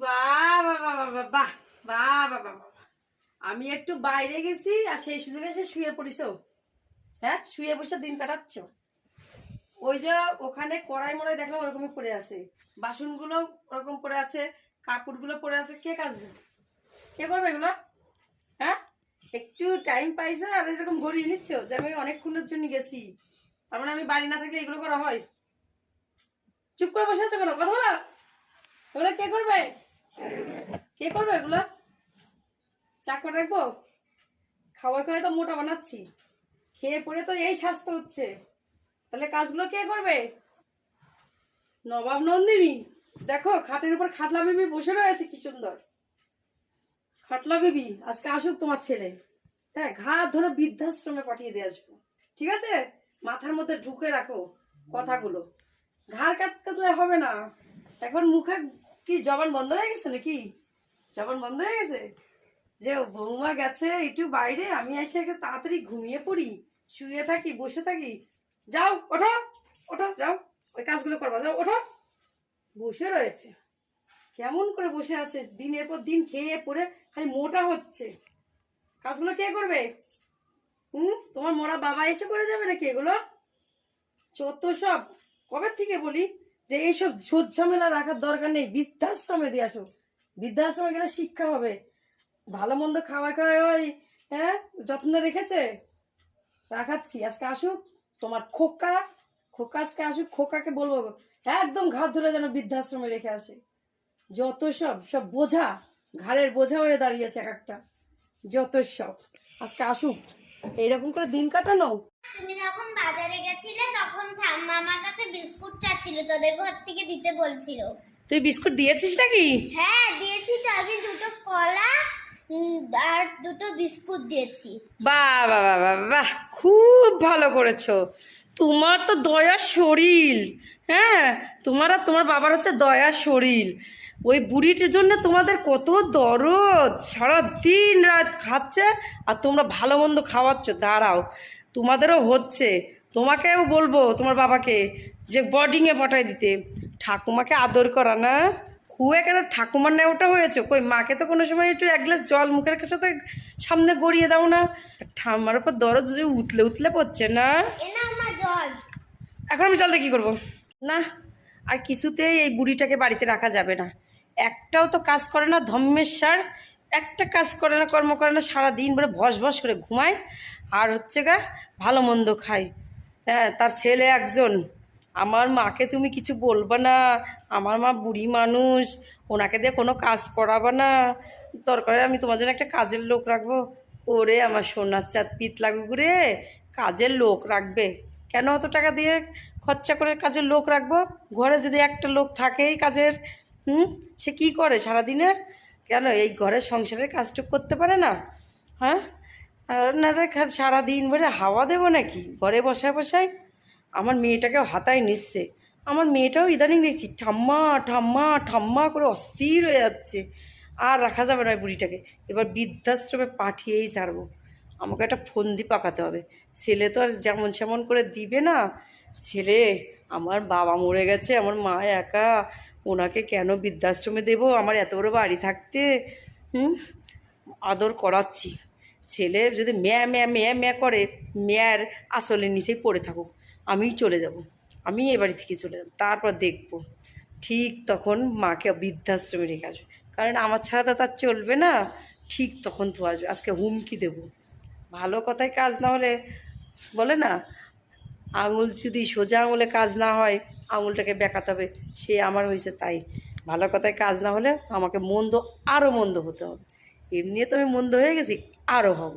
বাহ আমি একটু বাইরে গেছি আর সেই সুযোগে সে শুয়ে পড়িস হ্যাঁ শুয়ে বসে দিন কাটাচ্ছ ওই যে ওখানে কড়াই মড়াই দেখলাম ওরকম পড়ে আছে বাসনগুলো ওরকম পড়ে আছে কাপড়গুলো পড়ে আছে কে কাজবে কে করবে এগুলো হ্যাঁ একটু টাইম পাইছে আর এরকম ঘড়িয়ে নিচ্ছ যে আমি অনেকক্ষণের জন্য গেছি তার মানে আমি বাড়ি না থাকলে এগুলো করা হয় চুপ করে বসে আছো কেন কথা বলো কে করবে কে করবে এগুলো? চাকর রাখব? খাওয়া খাওয়াই তো মোটা বানাচ্ছি। খেয়ে পড়ে তো এই স্বাস্থ্য হচ্ছে। তাহলে কাজগুলো কে করবে? নবাব নন্দিনী। দেখো, খাটের উপর খাটলা বেবি বসে রয়েছে, কি সুন্দর। খাটলা বেবি, আজকে আসুক তোমার ছেলে। হ্যাঁ ঘাট ধরে বৃদ্ধাশ্রমে পাঠিয়ে দিয়ে আসব। ঠিক আছে? মাথার মধ্যে ঢুকে রাখো কথাগুলো। ঘাড় কাট কাটলে হবে না। এখন মুখে কি, জবান বন্ধ হয়ে গেছে নাকি? জবান বন্ধ হয়ে গেছে? যে বৌমা গেছে একটু বাইরে, আমি এসে একে তাড়াতাড়ি ঘুমিয়ে পড়ি, শুয়ে থাকি, বসে থাকি। যাও, ওঠো ওঠো, যাও, ওই কাজগুলো করবা, যাও, ওঠো। বসে রয়েছে। কেমন করে বসে আছে, দিনের পর দিন খেয়ে পড়ে খালি মোটা হচ্ছে। কাজগুলো কে করবে? হুম, তোমার মরা বাবা এসে করে যাবে নাকি এগুলো? যত সব, কবে থেকে বলি? যে এইসব ঝোট ঝামেলা রাখার দরকার নেই, বৃদ্ধাশ্রমে দিয়ে আসো বৃদ্ধাশ্রমে গেলে শিক্ষা হবে। ভালো মন্দ খাওয়া খাওয়া ওই হ্যাঁ যত্ন রেখেছে? রাখাচ্ছি, আজকে আসুক তোমার খোকা খোকা আজকে আসুক, খোকাকে বলব, একদম ঘাট ধরে যেন বৃদ্ধাশ্রমে রেখে আসে। যত সব সব বোঝা, ঘাড়ের বোঝা হয়ে দাঁড়িয়েছে এক একটা। যত সব, আজকে আসুক। এইরকম করে দিন কাটানো? তুমি যখন বাজারে গেছিলে তখন ঠাম্মা আমার কাছে বিস্কুট চাচ্ছিল তোদের ঘর থেকে দিতে বলছিল। তুই বিস্কুট দিয়েছিস নাকি? হ্যাঁ দিয়েছি তো আমি দুটো কলা আর দুটো বিস্কুট দিয়েছি। বাহ বাহ বাহ বাহ বাহ খুব ভালো করেছ। তোমার তো দয়া শরীর হ্যাঁ? তোমার আর তোমার বাবার হচ্ছে দয়ার শরীর। ওই বুড়িটির জন্য তোমাদের কত দরদ? সারা দিন রাত খাচ্ছে আর তোমরা ভালো মন্দ খাওয়াচ্ছ। দাঁড়াও তোমাদেরও হচ্ছে। তোমাকেও বলব তোমার বাবাকে যে বোর্ডিংয়ে পাঠাই দিতে। ঠাকুমাকে আদর করা না? খুয়ে কেন ঠাকুমার নেয় ওটা হয়েছে? কই মাকে তো কোনো সময় একটু এক গ্লাস জল মুখের সাথে সামনে গড়িয়ে দাও না? ঠাম্মার উপর দরদ যদি উতলে উতলে পড়ছে না? জল। এখন আমি জলতে কী করব? না আর কিছুতেই এই বুড়িটাকে বাড়িতে রাখা যাবে না। একটাও তো কাজ করে না ধম্মেশ্বর একটা কাজ করে না, কর্ম করে না সারা দিন ভরে ভস ভস করে ঘুমায়। আর হচ্ছে গা, ভালো মন্দ খায়। হ্যাঁ তার ছেলে একজন। আমার মাকে তুমি কিছু বলবে না। আমার মা বুড়ি মানুষ। ওনাকে দিয়ে কোনো কাজ করাবে না। দরকার আমি তোমার জন্য একটা কাজের লোক রাখব। ওরে আমার সোনার চাঁদ পিত লাগুক রে কাজের লোক রাখবে। কেন অত টাকা দিয়ে খরচা করে কাজের লোক রাখব? ঘরে যদি একটা লোক থাকেই কাজের হুম? সে কি করে? সারাদিনে কেন? এই ঘরের সংসারের কাজটুক করতে পারে না? হ্যাঁ? আর না রে খা- সারাদিন ভরে হাওয়া দেবো নাকি? ঘরে বসায় বসায়? আমার মেয়েটাকেও হাতায় নিচ্ছে। আমার মেয়েটাও ইদানিং দেখছি ঠাম্মা ঠাম্মা ঠাম্মা করে অস্থির হয়ে যাচ্ছে। আর রাখা যাবে না বুড়িটাকে। এবার বৃদ্ধাশ্রমে পাঠিয়েই ছাড়বো। আমাকে একটা ফন্দি পাকাতে হবে। ছেলে তো আর যেমন সেমন করে দিবে না। ছেলে, আমার বাবা মরে গেছে, আমার মা একা। ওনাকে কেন বৃদ্ধাশ্রমে দেবো? আমার এত বড় বাড়ি থাকতে, হুম? আদর করাচ্ছি। ছেলে যদি ম্যা ম্যা ম্যা ম্যা করে, ম্যার আসলের নিচেই পড়ে থাকুক। আমিই চলে যাব। আমি এ বাড়ি থেকে চলে যাব। তারপর দেখব। ঠিক তখন মাকে বৃদ্ধাশ্রমে রেখে আসবে। কারণ আমার ছাড়া তো তার চলবে না। ঠিক তখন তো আসবে। আজকে হুমকি দেব। ভালো কথায় কাজ না হলে, বলে না আঙুল যদি সোজা আঙুলে কাজ না হয়, আঙুলটাকে বেঁকাতে হবে। সে আমার হয়েছে তাই। ভালো কথায় কাজ না হলে আমাকে মন্দ আরও মন্দ হতে হবে। এমনিও তো আমি মন্দ হয়ে গেছি আরও হব।